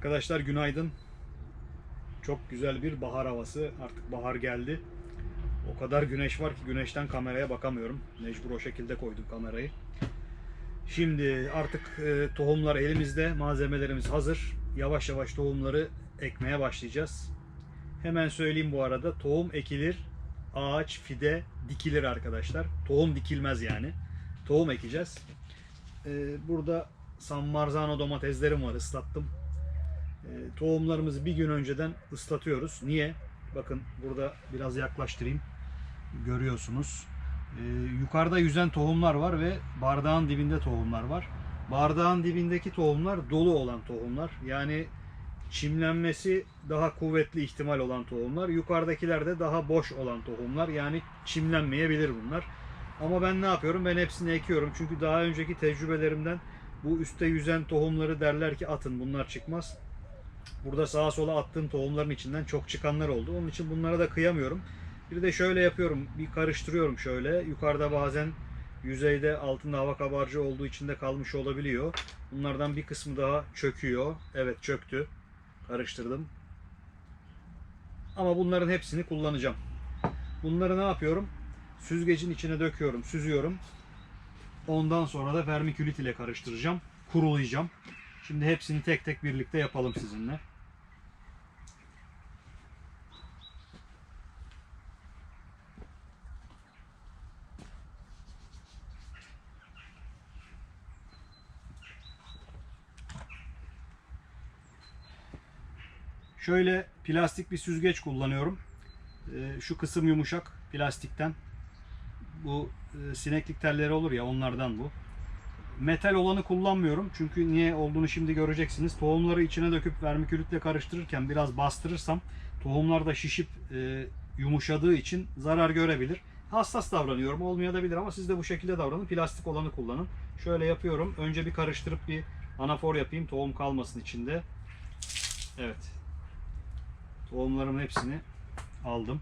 Arkadaşlar günaydın. Çok güzel bir bahar havası. Artık bahar geldi. O kadar güneş var ki güneşten kameraya bakamıyorum. Mecbur o şekilde koydum kamerayı. Şimdi artık e, tohumlar elimizde. Malzemelerimiz hazır. Yavaş yavaş tohumları ekmeye başlayacağız. Hemen söyleyeyim bu arada. Tohum ekilir. Ağaç, fide dikilir arkadaşlar. Tohum dikilmez yani. Tohum ekeceğiz. E, burada San Marzano domateslerim var ıslattım. E, tohumlarımızı bir gün önceden ıslatıyoruz. Niye? Bakın burada biraz yaklaştırayım. Görüyorsunuz. E, yukarıda yüzen tohumlar var ve bardağın dibinde tohumlar var. Bardağın dibindeki tohumlar dolu olan tohumlar. Yani çimlenmesi daha kuvvetli ihtimal olan tohumlar. Yukarıdakiler de daha boş olan tohumlar. Yani çimlenmeyebilir bunlar. Ama ben ne yapıyorum? Ben hepsini ekiyorum. Çünkü daha önceki tecrübelerimden bu üstte yüzen tohumları derler ki atın bunlar çıkmaz. Burada sağa sola attığım tohumların içinden çok çıkanlar oldu. Onun için bunlara da kıyamıyorum. Bir de şöyle yapıyorum. Bir karıştırıyorum şöyle. Yukarıda bazen yüzeyde altında hava kabarcığı olduğu içinde kalmış olabiliyor. Bunlardan bir kısmı daha çöküyor. Evet çöktü. Karıştırdım. Ama bunların hepsini kullanacağım. Bunları ne yapıyorum? Süzgecin içine döküyorum, süzüyorum. Ondan sonra da vermikülit ile karıştıracağım. Kurulayacağım. Şimdi hepsini tek tek birlikte yapalım sizinle. Şöyle plastik bir süzgeç kullanıyorum. Ee, Şu kısım yumuşak plastikten. Bu e, sineklik telleri olur ya onlardan bu. Metal olanı kullanmıyorum. Çünkü niye olduğunu şimdi göreceksiniz. Tohumları içine döküp vermikülitle karıştırırken biraz bastırırsam tohumlar da şişip e, yumuşadığı için zarar görebilir. Hassas davranıyorum. Olmayabilir ama siz de bu şekilde davranın. Plastik olanı kullanın. Şöyle yapıyorum. Önce bir karıştırıp bir anafor yapayım. Tohum kalmasın içinde. Evet. Tohumlarımın hepsini aldım.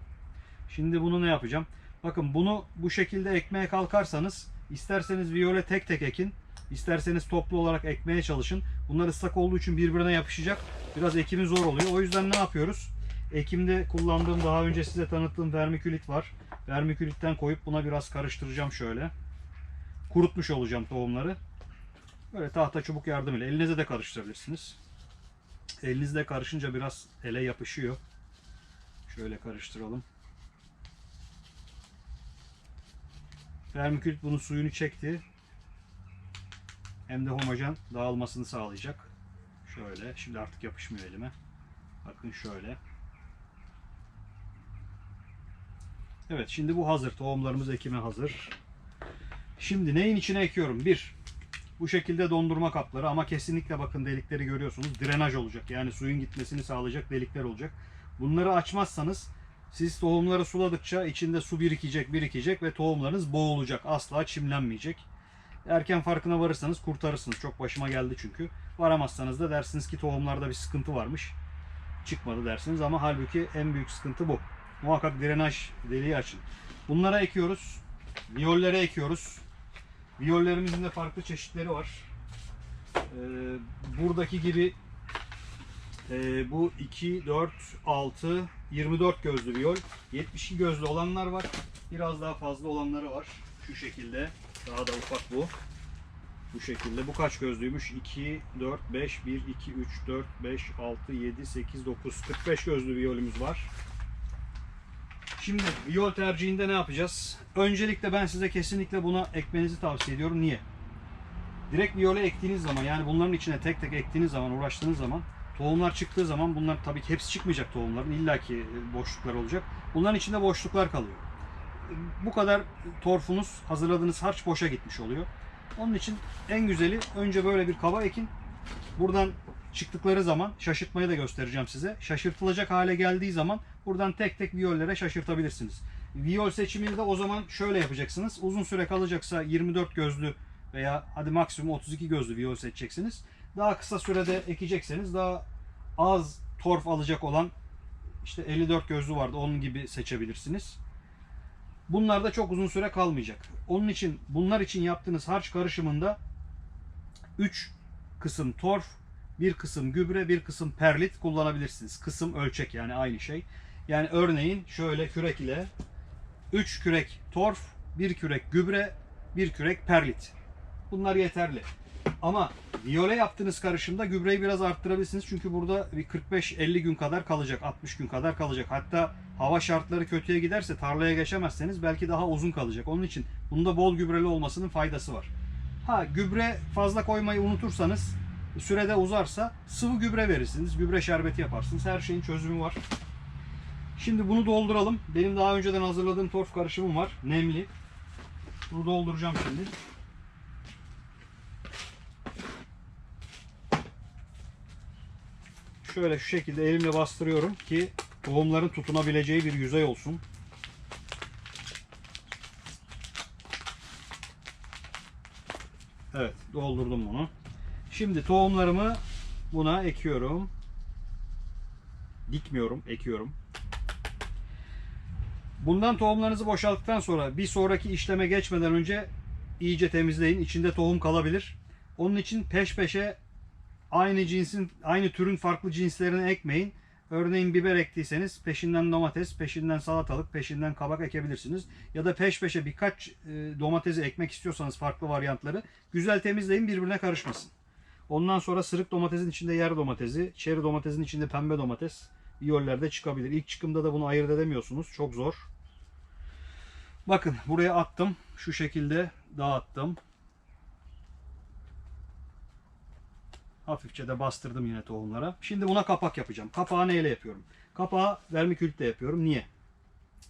Şimdi bunu ne yapacağım? Bakın bunu bu şekilde ekmeye kalkarsanız isterseniz viyole tek tek ekin, isterseniz toplu olarak ekmeye çalışın. Bunlar ıslak olduğu için birbirine yapışacak. Biraz ekimi zor oluyor. O yüzden ne yapıyoruz? Ekimde kullandığım daha önce size tanıttığım vermikülit var. Vermikülitten koyup buna biraz karıştıracağım şöyle. Kurutmuş olacağım tohumları. Böyle tahta çubuk yardımıyla elinize de karıştırabilirsiniz. Elinizle karışınca biraz ele yapışıyor. Şöyle karıştıralım. Vermikülit bunun suyunu çekti. Hem de homojen dağılmasını sağlayacak. Şöyle. Şimdi artık yapışmıyor elime. Bakın şöyle. Evet şimdi bu hazır. Tohumlarımız ekime hazır. Şimdi neyin içine ekiyorum? Bir, bu şekilde dondurma kapları ama kesinlikle bakın delikleri görüyorsunuz. Drenaj olacak. Yani suyun gitmesini sağlayacak delikler olacak. Bunları açmazsanız siz tohumları suladıkça içinde su birikecek, birikecek ve tohumlarınız boğulacak. Asla çimlenmeyecek. Erken farkına varırsanız kurtarırsınız. Çok başıma geldi çünkü. Varamazsanız da dersiniz ki tohumlarda bir sıkıntı varmış. Çıkmadı dersiniz ama halbuki en büyük sıkıntı bu. Muhakkak drenaj deliği açın. Bunlara ekiyoruz. Viyollere ekiyoruz. Viyollerimizin de farklı çeşitleri var. Ee, buradaki gibi e, bu 2, 4, 6, 24 gözlü viyol. 72 gözlü olanlar var. Biraz daha fazla olanları var. Şu şekilde. Daha da ufak bu. Bu şekilde. Bu kaç gözlüymüş? 2, 4, 5, 1, 2, 3, 4, 5, 6, 7, 8, 9, 45 gözlü viyolümüz var. Şimdi viyol tercihinde ne yapacağız? Öncelikle ben size kesinlikle buna ekmenizi tavsiye ediyorum. Niye? Direkt viyole ektiğiniz zaman yani bunların içine tek tek ektiğiniz zaman uğraştığınız zaman tohumlar çıktığı zaman bunlar tabii ki hepsi çıkmayacak tohumların illaki boşluklar olacak. Bunların içinde boşluklar kalıyor. Bu kadar torfunuz hazırladığınız harç boşa gitmiş oluyor. Onun için en güzeli önce böyle bir kaba ekin. Buradan çıktıkları zaman şaşırtmayı da göstereceğim size. Şaşırtılacak hale geldiği zaman buradan tek tek viyollere şaşırtabilirsiniz. Viyol seçimini de o zaman şöyle yapacaksınız. Uzun süre kalacaksa 24 gözlü veya hadi maksimum 32 gözlü viyol seçeceksiniz. Daha kısa sürede ekecekseniz daha az torf alacak olan işte 54 gözlü vardı onun gibi seçebilirsiniz. Bunlar da çok uzun süre kalmayacak. Onun için bunlar için yaptığınız harç karışımında 3 kısım torf, bir kısım gübre, bir kısım perlit kullanabilirsiniz. Kısım ölçek yani aynı şey. Yani örneğin şöyle kürek ile 3 kürek torf, 1 kürek gübre, 1 kürek perlit. Bunlar yeterli. Ama viyole yaptığınız karışımda gübreyi biraz arttırabilirsiniz. Çünkü burada bir 45-50 gün kadar kalacak, 60 gün kadar kalacak. Hatta hava şartları kötüye giderse tarlaya geçemezseniz belki daha uzun kalacak. Onun için bunda bol gübreli olmasının faydası var. Ha gübre fazla koymayı unutursanız sürede uzarsa sıvı gübre verirsiniz. Gübre şerbeti yaparsınız. Her şeyin çözümü var. Şimdi bunu dolduralım. Benim daha önceden hazırladığım torf karışımım var. Nemli. Bunu dolduracağım şimdi. Şöyle şu şekilde elimle bastırıyorum ki tohumların tutunabileceği bir yüzey olsun. Evet doldurdum bunu. Şimdi tohumlarımı buna ekiyorum. Dikmiyorum, ekiyorum. Bundan tohumlarınızı boşalttıktan sonra bir sonraki işleme geçmeden önce iyice temizleyin. İçinde tohum kalabilir. Onun için peş peşe aynı cinsin, aynı türün farklı cinslerini ekmeyin. Örneğin biber ektiyseniz peşinden domates, peşinden salatalık, peşinden kabak ekebilirsiniz. Ya da peş peşe birkaç e, domatesi ekmek istiyorsanız farklı varyantları güzel temizleyin birbirine karışmasın. Ondan sonra sırık domatesin içinde yer domatesi, çeri domatesin içinde pembe domates biyollerde çıkabilir. İlk çıkımda da bunu ayırt edemiyorsunuz. Çok zor. Bakın buraya attım. Şu şekilde dağıttım. Hafifçe de bastırdım yine tohumlara. Şimdi buna kapak yapacağım. Kapağı neyle yapıyorum? Kapağı vermikülitle yapıyorum. Niye?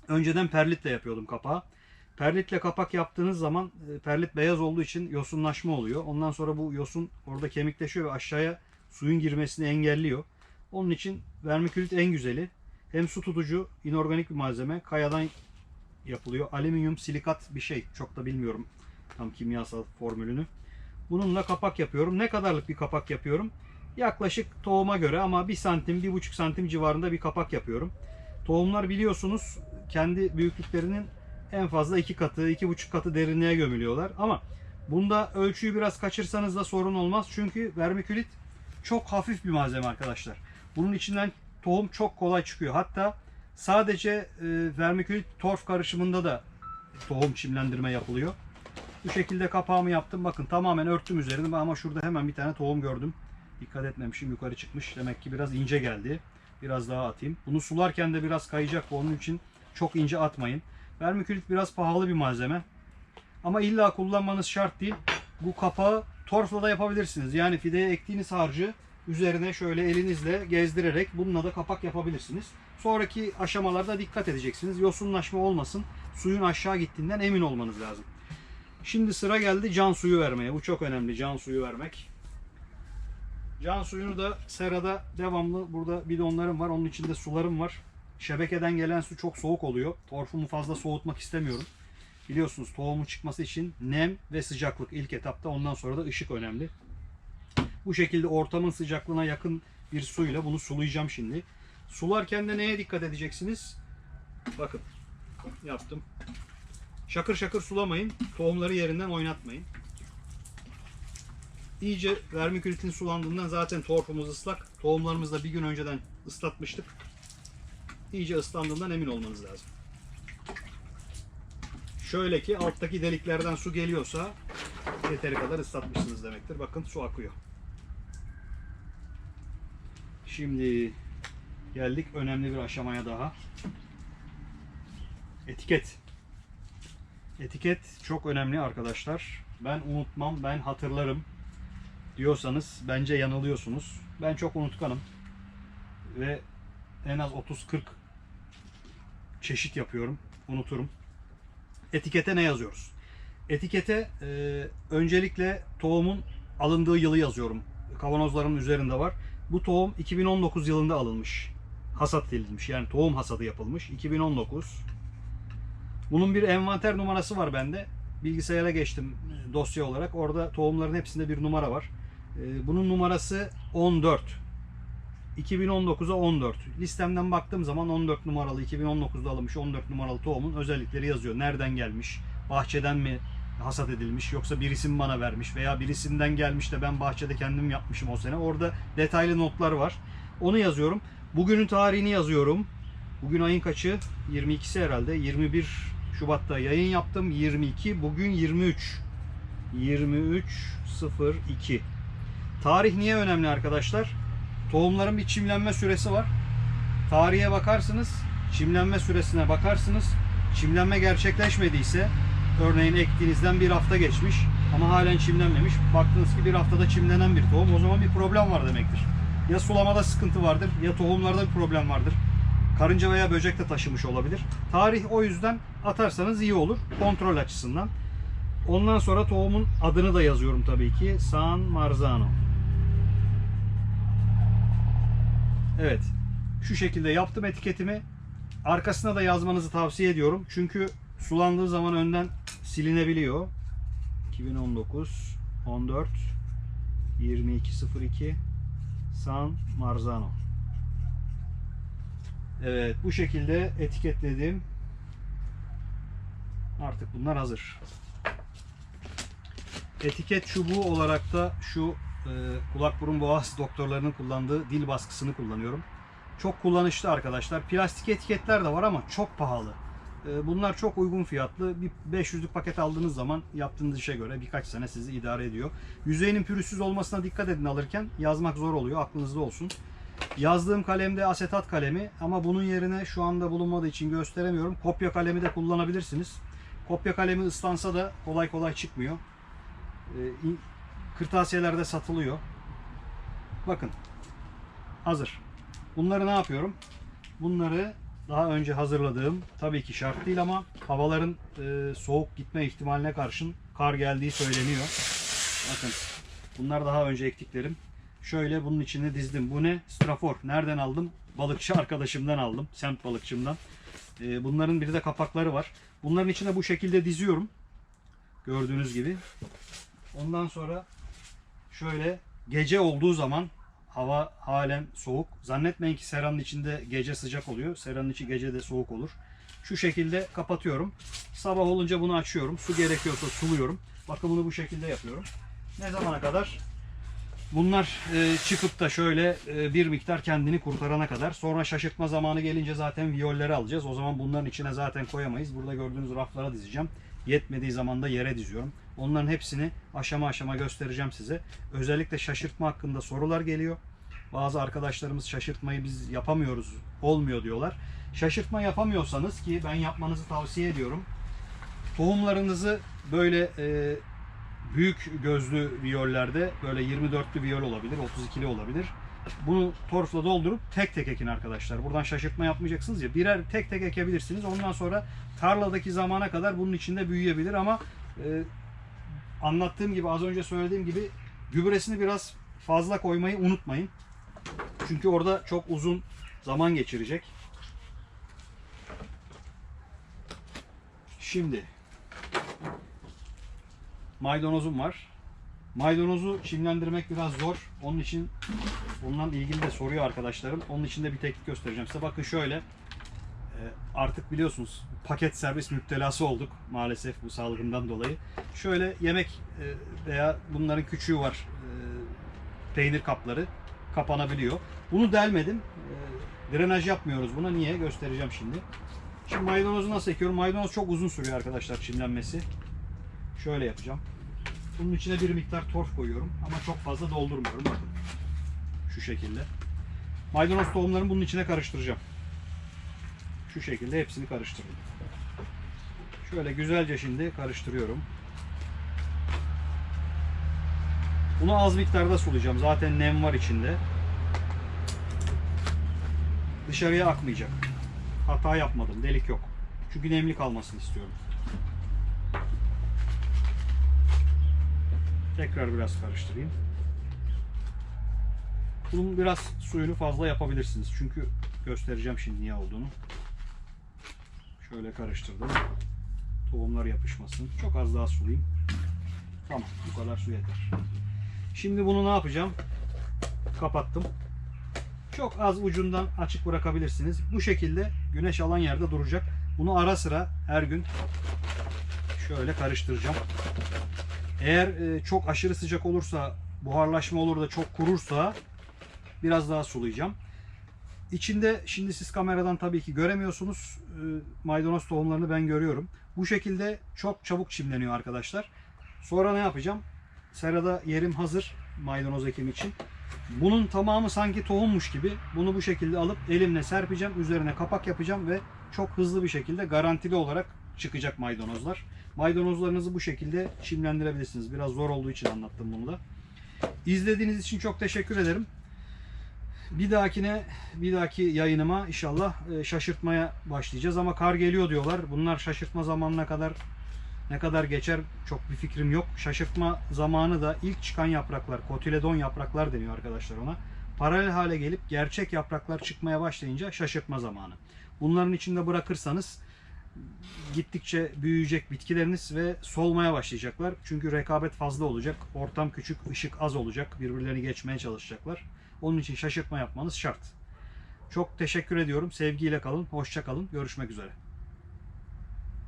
Önceden perlitle yapıyordum kapağı. Perlitle kapak yaptığınız zaman e, perlit beyaz olduğu için yosunlaşma oluyor. Ondan sonra bu yosun orada kemikleşiyor ve aşağıya suyun girmesini engelliyor. Onun için vermikülit en güzeli. Hem su tutucu, inorganik bir malzeme. Kayadan yapılıyor. Alüminyum, silikat bir şey. Çok da bilmiyorum tam kimyasal formülünü. Bununla kapak yapıyorum. Ne kadarlık bir kapak yapıyorum? Yaklaşık tohuma göre ama 1 santim, 1,5 santim civarında bir kapak yapıyorum. Tohumlar biliyorsunuz kendi büyüklüklerinin en fazla 2 katı, 2,5 katı derinliğe gömülüyorlar. Ama bunda ölçüyü biraz kaçırsanız da sorun olmaz. Çünkü vermikülit çok hafif bir malzeme arkadaşlar. Bunun içinden tohum çok kolay çıkıyor. Hatta sadece e, vermikülit torf karışımında da tohum çimlendirme yapılıyor. Bu şekilde kapağımı yaptım. Bakın tamamen örttüm üzerini ama şurada hemen bir tane tohum gördüm. Dikkat etmemişim yukarı çıkmış. Demek ki biraz ince geldi. Biraz daha atayım. Bunu sularken de biraz kayacak. Onun için çok ince atmayın. Vermikülit biraz pahalı bir malzeme. Ama illa kullanmanız şart değil. Bu kapağı torfla da yapabilirsiniz. Yani fideye ektiğiniz harcı üzerine şöyle elinizle gezdirerek bununla da kapak yapabilirsiniz. Sonraki aşamalarda dikkat edeceksiniz. Yosunlaşma olmasın. Suyun aşağı gittiğinden emin olmanız lazım. Şimdi sıra geldi can suyu vermeye. Bu çok önemli can suyu vermek. Can suyunu da serada devamlı burada bidonlarım var. Onun içinde sularım var. Şebekeden gelen su çok soğuk oluyor. Torfumu fazla soğutmak istemiyorum. Biliyorsunuz tohumun çıkması için nem ve sıcaklık ilk etapta ondan sonra da ışık önemli. Bu şekilde ortamın sıcaklığına yakın bir suyla bunu sulayacağım şimdi. Sularken de neye dikkat edeceksiniz? Bakın yaptım. Şakır şakır sulamayın. Tohumları yerinden oynatmayın. İyice vermikülitin sulandığından zaten torfumuz ıslak. Tohumlarımızı da bir gün önceden ıslatmıştık. İyice ıslandığından emin olmanız lazım. Şöyle ki alttaki deliklerden su geliyorsa yeteri kadar ıslatmışsınız demektir. Bakın su akıyor. Şimdi geldik önemli bir aşamaya daha. Etiket. Etiket çok önemli arkadaşlar. Ben unutmam, ben hatırlarım diyorsanız bence yanılıyorsunuz. Ben çok unutkanım. Ve en az 30-40 çeşit yapıyorum. Unuturum. Etikete ne yazıyoruz? Etikete e, öncelikle tohumun alındığı yılı yazıyorum. Kavanozların üzerinde var. Bu tohum 2019 yılında alınmış. Hasat edilmiş. Yani tohum hasadı yapılmış. 2019. Bunun bir envanter numarası var bende. Bilgisayara geçtim e, dosya olarak. Orada tohumların hepsinde bir numara var. E, Bunun numarası 14. 2019'a 14. Listemden baktığım zaman 14 numaralı 2019'da alınmış 14 numaralı tohumun özellikleri yazıyor. Nereden gelmiş? Bahçeden mi hasat edilmiş yoksa birisi mi bana vermiş veya birisinden gelmiş de ben bahçede kendim yapmışım o sene. Orada detaylı notlar var. Onu yazıyorum. Bugünün tarihini yazıyorum. Bugün ayın kaçı? 22'si herhalde. 21 Şubat'ta yayın yaptım. 22. Bugün 23. 23.02. Tarih niye önemli arkadaşlar? Tohumların bir çimlenme süresi var. Tarihe bakarsınız, çimlenme süresine bakarsınız. Çimlenme gerçekleşmediyse, örneğin ektiğinizden bir hafta geçmiş ama halen çimlenmemiş. Baktınız ki bir haftada çimlenen bir tohum, o zaman bir problem var demektir. Ya sulamada sıkıntı vardır, ya tohumlarda bir problem vardır. Karınca veya böcek de taşımış olabilir. Tarih o yüzden atarsanız iyi olur kontrol açısından. Ondan sonra tohumun adını da yazıyorum tabii ki. San Marzano. Evet. Şu şekilde yaptım etiketimi. Arkasına da yazmanızı tavsiye ediyorum. Çünkü sulandığı zaman önden silinebiliyor. 2019 14 2202 San Marzano. Evet, bu şekilde etiketledim. Artık bunlar hazır. Etiket çubuğu olarak da şu e, kulak burun boğaz doktorlarının kullandığı dil baskısını kullanıyorum. Çok kullanışlı arkadaşlar. Plastik etiketler de var ama çok pahalı. E, bunlar çok uygun fiyatlı. Bir 500'lük paket aldığınız zaman yaptığınız işe göre birkaç sene sizi idare ediyor. Yüzeyinin pürüzsüz olmasına dikkat edin alırken. Yazmak zor oluyor. Aklınızda olsun. Yazdığım kalemde asetat kalemi ama bunun yerine şu anda bulunmadığı için gösteremiyorum. Kopya kalemi de kullanabilirsiniz. Kopya kalemi ıslansa da kolay kolay çıkmıyor. Ee, Kırtasiyelerde satılıyor. Bakın. Hazır. Bunları ne yapıyorum? Bunları daha önce hazırladığım tabii ki şart değil ama havaların e, soğuk gitme ihtimaline karşın kar geldiği söyleniyor. Bakın. Bunlar daha önce ektiklerim. Şöyle bunun içine dizdim. Bu ne? Strafor. Nereden aldım? Balıkçı arkadaşımdan aldım. Semt balıkçımdan. Ee, bunların bir de kapakları var. Bunların içine bu şekilde diziyorum. Gördüğünüz gibi. Ondan sonra şöyle gece olduğu zaman hava halen soğuk. Zannetmeyin ki seranın içinde gece sıcak oluyor. Seranın içi gece de soğuk olur. Şu şekilde kapatıyorum. Sabah olunca bunu açıyorum. Su gerekiyorsa suluyorum. Bakımını bu şekilde yapıyorum. Ne zamana kadar? Bunlar e, çıkıp da şöyle e, bir miktar kendini kurtarana kadar. Sonra şaşırtma zamanı gelince zaten viyolleri alacağız. O zaman bunların içine zaten koyamayız. Burada gördüğünüz raflara dizeceğim. Yetmediği zaman da yere diziyorum. Onların hepsini aşama aşama göstereceğim size. Özellikle şaşırtma hakkında sorular geliyor. Bazı arkadaşlarımız şaşırtmayı biz yapamıyoruz, olmuyor diyorlar. Şaşırtma yapamıyorsanız ki ben yapmanızı tavsiye ediyorum. Tohumlarınızı böyle e, büyük gözlü viyollerde böyle 24'lü viyol olabilir, 32'li olabilir. Bunu torfla doldurup tek tek ekin arkadaşlar. Buradan şaşırtma yapmayacaksınız ya. Birer tek tek ekebilirsiniz. Ondan sonra tarladaki zamana kadar bunun içinde büyüyebilir ama e, anlattığım gibi az önce söylediğim gibi gübresini biraz fazla koymayı unutmayın. Çünkü orada çok uzun zaman geçirecek. Şimdi maydanozum var. Maydanozu çimlendirmek biraz zor. Onun için ondan ilgili de soruyor arkadaşlarım. Onun için de bir teknik göstereceğim size. Bakın şöyle e, artık biliyorsunuz paket servis müptelası olduk maalesef bu salgından dolayı. Şöyle yemek e, veya bunların küçüğü var e, peynir kapları kapanabiliyor. Bunu delmedim. E, Drenaj yapmıyoruz buna. Niye? Göstereceğim şimdi. Şimdi maydanozu nasıl ekiyorum? Maydanoz çok uzun sürüyor arkadaşlar çimlenmesi. Şöyle yapacağım. Bunun içine bir miktar torf koyuyorum ama çok fazla doldurmuyorum. Bakın. Şu şekilde. Maydanoz tohumlarını bunun içine karıştıracağım. Şu şekilde hepsini karıştırıyorum. Şöyle güzelce şimdi karıştırıyorum. Bunu az miktarda sulayacağım. Zaten nem var içinde. Dışarıya akmayacak. Hata yapmadım. Delik yok. Çünkü nemli kalmasını istiyorum. Tekrar biraz karıştırayım. Bunun biraz suyunu fazla yapabilirsiniz. Çünkü göstereceğim şimdi niye olduğunu. Şöyle karıştırdım. Tohumlar yapışmasın. Çok az daha sulayayım. Tamam bu kadar su yeter. Şimdi bunu ne yapacağım? Kapattım. Çok az ucundan açık bırakabilirsiniz. Bu şekilde güneş alan yerde duracak. Bunu ara sıra her gün Şöyle karıştıracağım. Eğer e, çok aşırı sıcak olursa, buharlaşma olur da çok kurursa biraz daha sulayacağım. İçinde şimdi siz kameradan tabii ki göremiyorsunuz. E, maydanoz tohumlarını ben görüyorum. Bu şekilde çok çabuk çimleniyor arkadaşlar. Sonra ne yapacağım? Serada yerim hazır maydanoz ekim için. Bunun tamamı sanki tohummuş gibi bunu bu şekilde alıp elimle serpeceğim. Üzerine kapak yapacağım ve çok hızlı bir şekilde garantili olarak çıkacak maydanozlar. Maydanozlarınızı bu şekilde çimlendirebilirsiniz. Biraz zor olduğu için anlattım bunu da. İzlediğiniz için çok teşekkür ederim. Bir dahakine, bir dahaki yayınıma inşallah e, şaşırtmaya başlayacağız ama kar geliyor diyorlar. Bunlar şaşırtma zamanına kadar ne kadar geçer çok bir fikrim yok. Şaşırtma zamanı da ilk çıkan yapraklar, kotiledon yapraklar deniyor arkadaşlar ona. Paralel hale gelip gerçek yapraklar çıkmaya başlayınca şaşırtma zamanı. Bunların içinde bırakırsanız gittikçe büyüyecek bitkileriniz ve solmaya başlayacaklar. Çünkü rekabet fazla olacak. Ortam küçük, ışık az olacak. Birbirlerini geçmeye çalışacaklar. Onun için şaşırtma yapmanız şart. Çok teşekkür ediyorum. Sevgiyle kalın. Hoşça kalın. Görüşmek üzere.